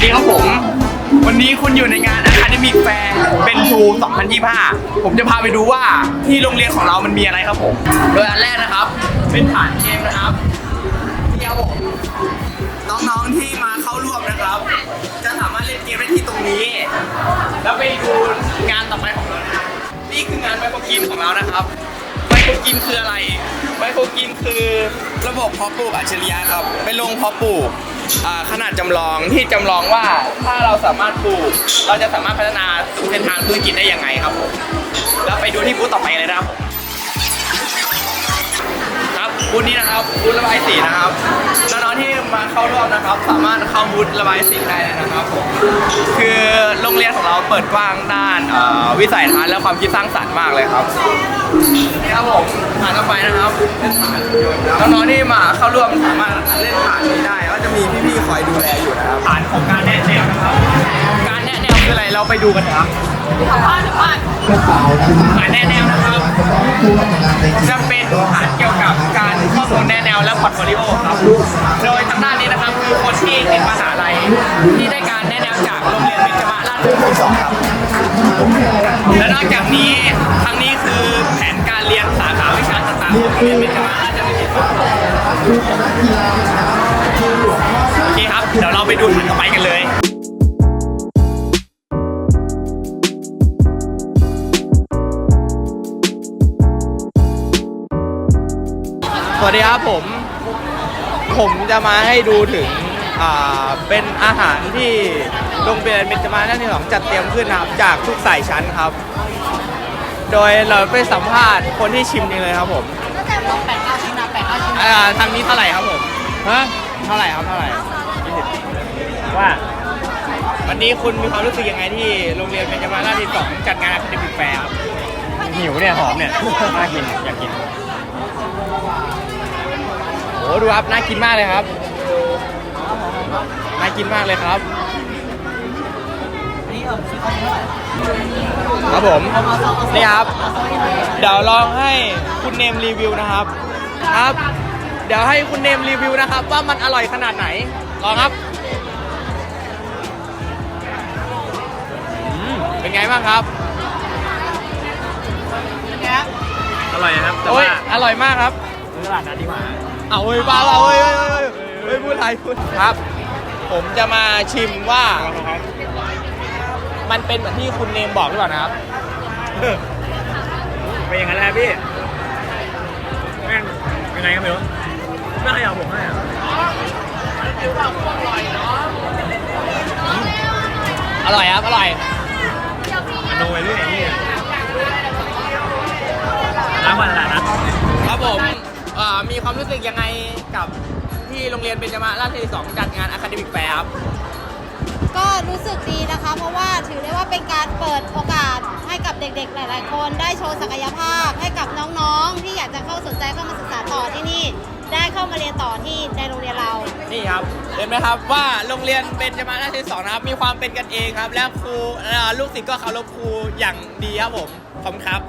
สดีครับผม วันนี้คุณอยู่ในงาน Academic Fair เป็นทู2025 ผมจะพาไปดูว่าที่โรงเรียนของเรามันมีอะไรครับผม โดยอันแรกนะครับ เป็นฐานเกมนะครับที่ครับผมน้องๆที่มาเข้าร่วมนะครับ จะสามารถเล่นเกมได้ที่ตรงนี้ แล้วไปดูงานต่อไปของเรานะครับนี่คืองานไมโครกินของเรานะครับไมโครกินคืออะไรไมโครกินคือระบบเพาะปลูกอัจฉริยะครับเป็นโรงเพาะปลูก ขนาดจำลองที่จำลองว่าถ้าเราสามารถปลูก เราจะสามารถพัฒนาสู่เส้นทางธุรกิจได้ยังไงครับผมแล้วไปดูที่บูธต่อไปเลยนะครับผมครับบูธนี้นะครับบูธระบายสีนะครับน้องๆที่มาเข้าร่วมนะครับ สามารถเข้าบูธระบายสีได้เลยนะครับผมคือโรงเรียนของเราเปิดกว้างด้านวิสัยทัศน์และความคิดสร้างสรรค์มากเลยครับ นี่ครับผมผ่านเข้าไปนะครับน้องๆที่มาเข้าร่วมสามารถเล่นผ่านนี้ได้ก็จะมีพี่ๆคอยดูแลอยู่นะครับผ่านของการแนะแนวนะครับ การแนะแนวคืออะไรเราไปดูกันนะครับผ่านแนะแนวนะครับ จะเป็นฐานเกี่ยวกับการข้อมูลแนะแนวและพอร์ตโฟลิโอครับ โดยทางด้านนี้นะครับคือคนที่ติดมหาลัยที่ได้การแนะแนวจากโรงเรียนเบญจมาราชวิทยาลัยสองครับ และนอกจากนี้ทางนี้คือแผนการเรียนสาขาวิชาต่างๆของเรียนเบญจมาราชวิทยาลัยโอเคครับ เดี๋ยวเราไปดูฐานต่อไปกันเลยสวัสดีครับผม ผมจะมาให้ดูถึง อ่าเป็นอาหารที่โรงเรียนเบญจมาศที่สองจัดเตรียมขึ้นนะครับ จากทุกสายชั้นครับ โดยเราไปสัมภาษณ์คนที่ชิมนี่เลยครับผมก็จะลงแปดเก้าชิ้นนะแปดเก้าชิ้นอ่าทางนี้เท่าไหร่ครับผมฮะเท่าไหร่ครับเท่าไหร่ว่า วันนี้คุณมีความรู้สึกยังไงที่โรงเรียนเบญจมาศที่สองจัดงานคาเดมิกแฟร์ครับหิวเนี่ยหอมเนี่ยน่ากินอยากกินโอ้ดูครับน่ากินมากเลยครับ น่ากินมากเลยครับ นี่เออซื้อเขาเท่าไหร่ครับผม นี่ครับ เดี๋ยวลองให้คุณเนมรีวิวนะครับ ครับ เดี๋ยวให้คุณเนมรีวิวนะครับ ว่ามันอร่อยขนาดไหน ลองครับอืมเป็นไงบ้างครับอร่อยนะครับ แต่โอ้ว่ายอร่อยมากครับตลาดนัดดีกว่า เอาเว้ยบ้าเอาเว้ยเว้ยเว้ยเว้ยเว้ยพูดอะไรพูดครับ ผมจะมาชิมว่า มันเป็นเหมือนที่คุณเนมบอกหรือเปล่านะครับเป็นอย่างนั้นแหละพี่แม่งยังไงก็ไม่รู้ไม่เคยเอาผมให้อะอร่อยครับ อร่อยมันโนไปเรื่อยไอ้นี่ร้านวันตลาดนัดครับผมเอ่อมีความรู้สึกยังไงกับ ที่โรงเรียนเบญจมาราชวิทยาลัยสองจัดงานอะคาเดมิกแฟร์ครับ ก็รู้สึกดีนะคะ เพราะว่าถือได้ว่าเป็นการเปิดโอกาสให้กับเด็กๆ หลาย ๆ คนได้โชว์ศักยภาพให้กับน้องๆ ที่อยากจะเข้าสนใจเข้ามาศึกษาต่อที่นี่ ได้เข้ามาเรียนต่อที่ในโรงเรียนเรา นี่ครับ เห็นไหมครับว่าโรงเรียนเบญจมาราชวิทยาลัยสองนะครับมีความเป็นกันเองครับ และครูเอ่อลูกศิษย์ก็เคารพครูอย่างดีครับผม ขอบคุณครับ